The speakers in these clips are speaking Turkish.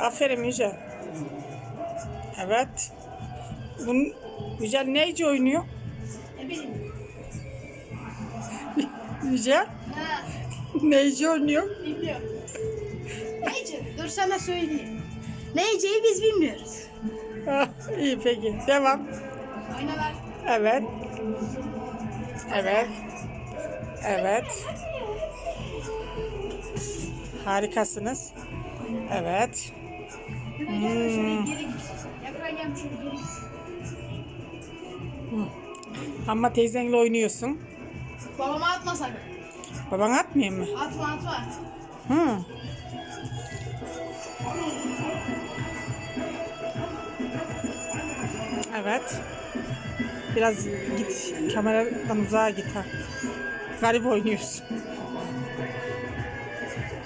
Aferin Yücel. Evet. Bunun Yücel neyce oynuyor? Ne bileyim. Yücel Ha, neyce oynuyor? bilmiyorum. Neyce? Dur sana söyleyeyim. Neyce'yi biz bilmiyoruz. Ah, İyi peki. Devam. Oyna ver. Evet. Evet. Evet. Harikasınız. Evet. Şöyle gel, şöyle geri git. Yakına gel, şöyle geri git. Ama teyzenle oynuyorsun. Babama atma sakın. Baban atmayayım mı? Atma atma. Hı. Evet. Biraz git. Kameradan uzağa git ha. Garip oynuyorsun.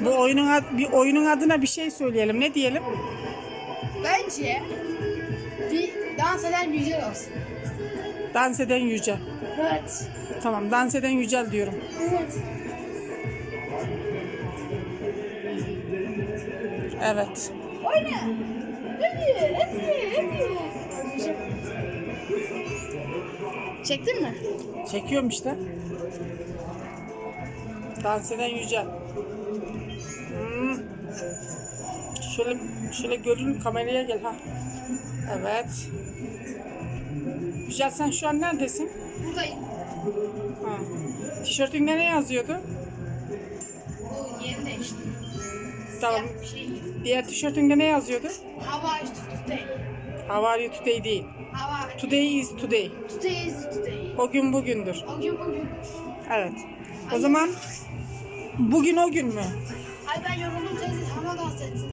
Bu oyunun ad- bir oyunun adına bir şey söyleyelim. Ne diyelim? Bence bir dans eden güzel olsun. Dans eden Yücel. Evet. Tamam, dans eden Yücel diyorum. Evet. Evet. Oyna. Hadi, hadi, hadi. Çektin mi? Çekiyorum işte. Dans eden Yücel. Şöyle şöyle görün kameraya gel ha. Evet. Yücel sen şu an neredesin? Buradayım. Ha. Tişörtünde ne yazıyordu? Bu yeri değişti. Tamam. Siyah bir şey. Diğer tişörtünde ne yazıyordu? Hava is today. How are you today değil. Hava Today is today. today is today. O gün bugündür. O gün bugün. Evet. O zaman bugün o gün mü? Ay ben yoruldum teyze hava dans etsin.